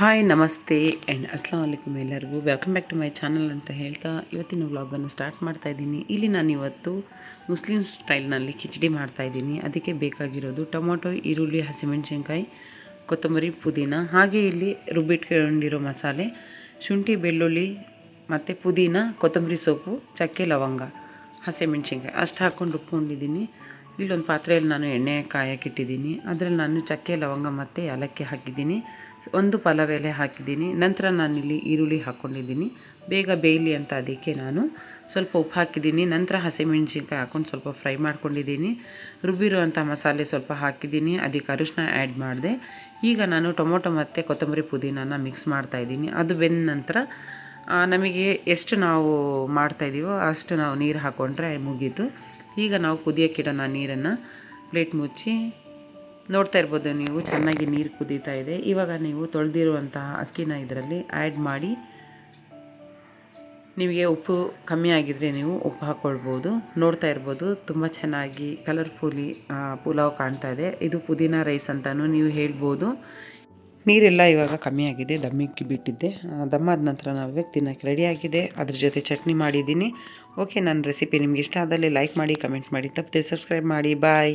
Hi ನಮಸ್ತೆ and ಅಸ್ಲಾಂ ವಲೈಕುಮ್ ಎಲ್ಲರಿಗೂ. Welcome back to my channel ಅಂತ ಹೇಳ್ತಾ ಇವತ್ತಿನ ವ್ಲಾಗನ್ನು ಸ್ಟಾರ್ಟ್ ಮಾಡ್ತಾ ಇದ್ದೀನಿ. ಇಲ್ಲಿ ನಾನು ಇವತ್ತು ಮುಸ್ಲಿಮ್ ಸ್ಟೈಲ್ನಲ್ಲಿ ಕಿಚಡಿ ಮಾಡ್ತಾ ಇದ್ದೀನಿ. ಅದಕ್ಕೆ ಬೇಕಾಗಿರೋದು ಟೊಮೊಟೊ, ಈರುಳ್ಳಿ, ಹಸಿಮೆಣಸಿನ್ಕಾಯಿ, ಕೊತ್ತಂಬರಿ, ಪುದೀನ, ಹಾಗೆ ಇಲ್ಲಿ ರುಬ್ಬಿಟ್ಕೊಂಡಿರೋ ಮಸಾಲೆ, ಶುಂಠಿ, ಬೆಳ್ಳುಳ್ಳಿ, ಮತ್ತು ಪುದೀನ, ಕೊತ್ತಂಬರಿ ಸೊಪ್ಪು, ಚಕ್ಕೆ, ಲವಂಗ, ಹಸಿಮೆಣಸಿನ್ಕಾಯಿ ಅಷ್ಟು ಹಾಕ್ಕೊಂಡು ರುಬ್ಕೊಂಡಿದ್ದೀನಿ. ಇಲ್ಲೊಂದು ಪಾತ್ರೆಯಲ್ಲಿ ನಾನು ಎಣ್ಣೆ ಕಾಯಕ್ಕಿಟ್ಟಿದ್ದೀನಿ ಅದರಲ್ಲಿ ನಾನು ಚಕ್ಕೆ, ಲವಂಗ ಮತ್ತು ಏಲಕ್ಕಿ ಹಾಕಿದ್ದೀನಿ. ಒಂದು ಪಲಾವ್ ಎಲೆ ಹಾಕಿದ್ದೀನಿ. ನಂತರ ನಾನಿಲ್ಲಿ ಈರುಳ್ಳಿ ಹಾಕ್ಕೊಂಡಿದ್ದೀನಿ. ಬೇಗ ಬೇಯಲಿ ಅಂತ ಅದಕ್ಕೆ ನಾನು ಸ್ವಲ್ಪ ಉಪ್ಪು ಹಾಕಿದ್ದೀನಿ. ನಂತರ ಹಸಿಮೆಣಸಿನ್ಕಾಯಿ ಹಾಕ್ಕೊಂಡು ಸ್ವಲ್ಪ ಫ್ರೈ ಮಾಡ್ಕೊಂಡಿದ್ದೀನಿ. ರುಬ್ಬಿರುವಂಥ ಮಸಾಲೆ ಸ್ವಲ್ಪ ಹಾಕಿದ್ದೀನಿ. ಅದಕ್ಕೆ ಅರಿಶಿನ ಆ್ಯಡ್ ಮಾಡಿದೆ. ಈಗ ನಾನು ಟೊಮೊಟೊ ಮತ್ತು ಕೊತ್ತಂಬರಿ ಪುದೀನನ ಮಿಕ್ಸ್ ಮಾಡ್ತಾಯಿದ್ದೀನಿ ಅದು ಬೆಂದ ನಂತರ ನಮಗೆ ಎಷ್ಟು ನಾವು ಮಾಡ್ತಾಯಿದ್ದೀವೋ ಅಷ್ಟು ನಾವು ನೀರು ಹಾಕ್ಕೊಂಡ್ರೆ ಮುಗೀತು. ಈಗ ನಾವು ಕುದಿಯೋಕ್ಕಿಡೋಣ ನೀರನ್ನು. ಪ್ಲೇಟ್ ಮುಚ್ಚಿ ನೋಡ್ತಾ ಇರ್ಬೋದು ನೀವು ಚೆನ್ನಾಗಿ ನೀರು ಕುದೀತಾ ಇದೆ. ಇವಾಗ ನೀವು ತೊಳೆದಿರುವಂತಹ ಅಕ್ಕಿನ ಇದರಲ್ಲಿ ಆ್ಯಡ್ ಮಾಡಿ ನಿಮಗೆ ಉಪ್ಪು ಕಮ್ಮಿ ಆಗಿದ್ರೆ ನೀವು ಉಪ್ಪು ಹಾಕ್ಕೊಳ್ಬೋದು ನೋಡ್ತಾ ಇರ್ಬೋದು ತುಂಬ ಚೆನ್ನಾಗಿ ಕಲರ್ಫುಲಿ ಪುಲಾವ್ ಕಾಣ್ತಾ ಇದೆ. ಇದು ಪುದೀನ ರೈಸ್ ಅಂತಲೂ ನೀವು ಹೇಳ್ಬೋದು. ನೀರೆಲ್ಲ ಇವಾಗ ಕಮ್ಮಿ ಆಗಿದೆ, ದಮ್ಮಿಕ್ಕಿ ಬಿಟ್ಟಿದ್ದೆ. ದಮ್ಮಾದ ನಂತರ ನಾವು ತಿನ್ನೋಕ್ಕೆ ರೆಡಿ ಆಗಿದೆ. ಅದ್ರ ಜೊತೆ ಚಟ್ನಿ ಮಾಡಿದ್ದೀನಿ. ಓಕೆ ನನ್ನ ರೆಸಿಪಿ ನಿಮ್ಗೆ ಇಷ್ಟ ಆದಲ್ಲಿ ಲೈಕ್ ಮಾಡಿ ಕಮೆಂಟ್ ಮಾಡಿ, ತಪ್ಪದೆ ಸಬ್ಸ್ಕ್ರೈಬ್ ಮಾಡಿ. ಬಾಯ್